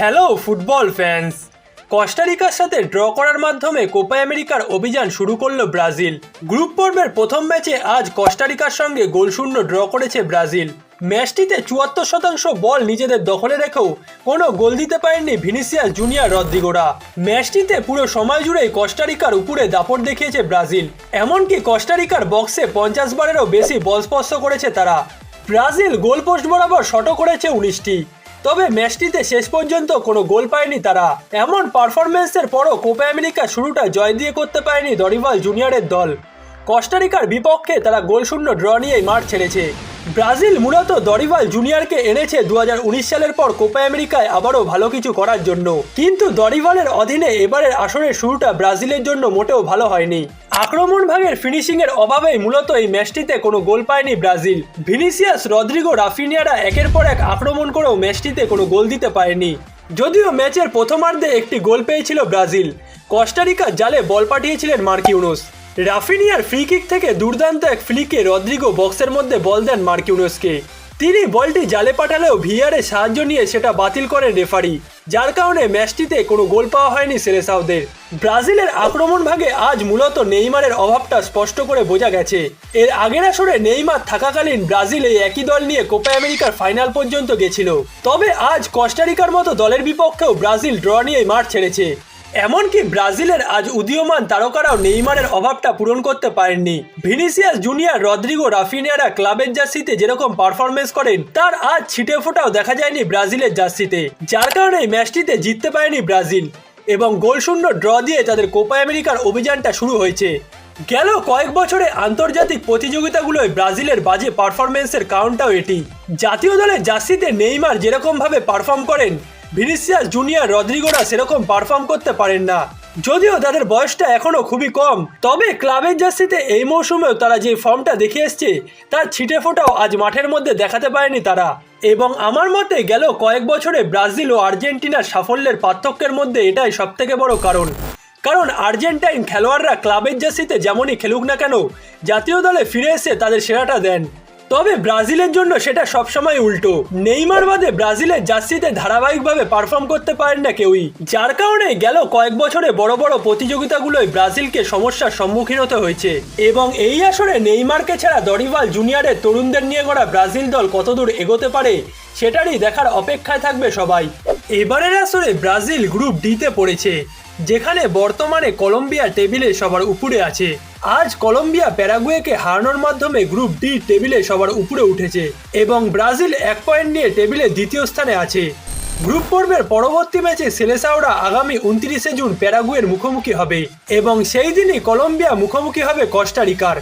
Hello football fans কস্টারিকার সাথে draw করার মাধ্যমে কোপা আমেরিকার অভিযান শুরু করল ব্রাজিল। গ্রুপ পর্বের প্রথম ম্যাচে আজ কস্টারিকার সঙ্গে গোলশূন্য ড্র করেছে ব্রাজিল। ম্যাচটিতে চুয়াত্তর শতাংশ বল নিজেদের দখলে রেখেও কোনো গোল দিতে পারেননি ভিনিসিয়াস জুনিয়র রদ্রিগোরা। ম্যাচটিতে পুরো সময় জুড়েই কস্টারিকার উপরে দাপট দেখিয়েছে ব্রাজিল। এমনকি কস্টারিকার বক্সে পঞ্চাশ বারেরও বেশি বল স্পর্শ করেছে তারা। ব্রাজিল গোলপোস্ট বরাবর শটও করেছে উনিশটি। তবে ম্যাচটিতে শেষ পর্যন্ত কোনো গোল পায়নি তারা। এমন পারফরমেন্সের পরও কোপা আমেরিকা শুরুটা জয় দিয়ে করতে পারেনি দরিভাল জুনিয়রের দল। কস্টারিকার বিপক্ষে তারা গোলশূন্য ড্র নিয়েই মাঠ ছেড়েছে। ব্রাজিল মূলত দরিভাল জুনিয়রকে এনেছে দু হাজার উনিশ সালের পর কোপা আমেরিকায় আবারও ভালো কিছু করার জন্য। কিন্তু দরিভালের অধীনে এবারের আসরের শুরুটা ব্রাজিলের জন্য মোটেও ভালো হয়নি। আক্রমণ ভাগের ফিনিশিং এর অভাবেই মূলত এই ম্যাচটিতে কোনো গোল পায়নি ব্রাজিল। ভিনিসিয়াস রদ্রিগো রাফিনিয়ারা একের পর এক আক্রমণ করেও ম্যাচটিতে কোনো গোল দিতে পারেনি। যদিও ম্যাচের প্রথমার্ধে একটি গোল পেয়েছিল ব্রাজিল। কস্টারিকা জালে বল পাঠিয়েছিলেন মার্কিউনোস। রাফিনিয়ার ফ্রি কিক থেকে দুর্দান্ত এক ফ্লিকে রদ্রিগো বক্সের মধ্যে বল দেন মার্কিউনোসকে। তিনি বলটি জালে পাঠালেও ভিআরের সাহায্য নিয়ে সেটা বাতিল করেন রেফারি, যার কারণে ম্যাচটিতে কোনো গোল পাওয়া হয়নি সেলেসাউদের ব্রাজিলের আক্রমণ ভাগে আজ মূলত নেইমারের অভাবটা স্পষ্ট করে বোঝা গেছে। এর আগের আসরে নেইমার থাকাকালীন ব্রাজিল এই একই দল নিয়ে কোপা আমেরিকার ফাইনাল পর্যন্ত গেছিল। তবে আজ কস্টারিকার মতো দলের বিপক্ষেও ব্রাজিল ড্র নিয়ে মাঠ ছেড়েছে। এমনকি ব্রাজিলের আজ উদীয়মান তারকারাও নেইমারের অভাবটা পূরণ করতে পারেননি। ভিনিসিয়াস জুনিয়র রদ্রিগো রাফিনিয়ারা ক্লাবের জার্সিতে যেরকম পারফরমেন্স করেন, তার আজ ছিটে ফোটাও দেখা যায়নি ব্রাজিলের জার্সিতে। যার কারণে ম্যাচটিতে জিততে পারেনি ব্রাজিল এবং গোলশূন্য ড্র দিয়ে তাদের কোপা আমেরিকার অভিযানটা শুরু হয়েছে। গেল কয়েক বছরে আন্তর্জাতিক প্রতিযোগিতাগুলোয় ব্রাজিলের বাজে পারফরমেন্সের কারণটাও এটি। জাতীয় দলের জার্সিতে নেইমার যেরকমভাবে পারফর্ম করেন ভিনিসিয়াস জুনিয়র রদ্রিগোরা সেরকম পারফর্ম করতে পারেন না। যদিও তাদের বয়সটা এখনও খুবই কম, তবে ক্লাবের জার্সিতে এই মৌসুমেও তারা যে ফর্মটা দেখে এসছে, তার ছিটে ফোটাও আজ মাঠের মধ্যে দেখাতে পারেনি তারা। এবং আমার মতে গেল কয়েক বছরে ব্রাজিল ও আর্জেন্টিনার সাফল্যের পার্থক্যের মধ্যে এটাই সবথেকে বড় কারণ। কারণ আর্জেন্টাইন খেলোয়াড়রা ক্লাবের জার্সিতে যেমনই খেলুক না কেন, জাতীয় দলে ফিরে এসে তাদের সেরাটা দেন। তবে ব্রাজিলের জন্য সেটা সবসময় উল্টো। নেইমার বাদে ব্রাজিলের জার্সিতে ধারাবাহিকভাবে পারফর্ম করতে পারেন না কেউই। যার কারণে গেল কয়েক বছরে বড় বড় প্রতিযোগিতাগুলোয় ব্রাজিলকে সমস্যার সম্মুখীন হতে হয়েছে। এবং এই আসরে নেইমারকে ছাড়া দরিভাল জুনিয়রের তরুণদের নিয়ে গড়া ব্রাজিল দল কতদূর এগোতে পারে, সেটারই দেখার অপেক্ষায় থাকবে সবাই। এবারের আসরে ব্রাজিল গ্রুপ ডিতে পড়েছে। যেখানে বর্তমানে কলম্বিয়া টেবিলে সবার উপরে আছে। আজ কলম্বিয়া প্যারাগুয়েকে হারানোর মাধ্যমে গ্রুপ ডি টেবিলে সবার উপরে উঠেছে এবং ব্রাজিল এক পয়েন্ট নিয়ে টেবিলে দ্বিতীয় স্থানে আছে। গ্রুপ পর্বের পরবর্তী ম্যাচে সেলেসাওরা আগামী উনত্রিশে জুন প্যারাগুয়ের মুখোমুখি হবে এবং সেই দিনই কলম্বিয়া মুখোমুখি হবে কস্টারিকার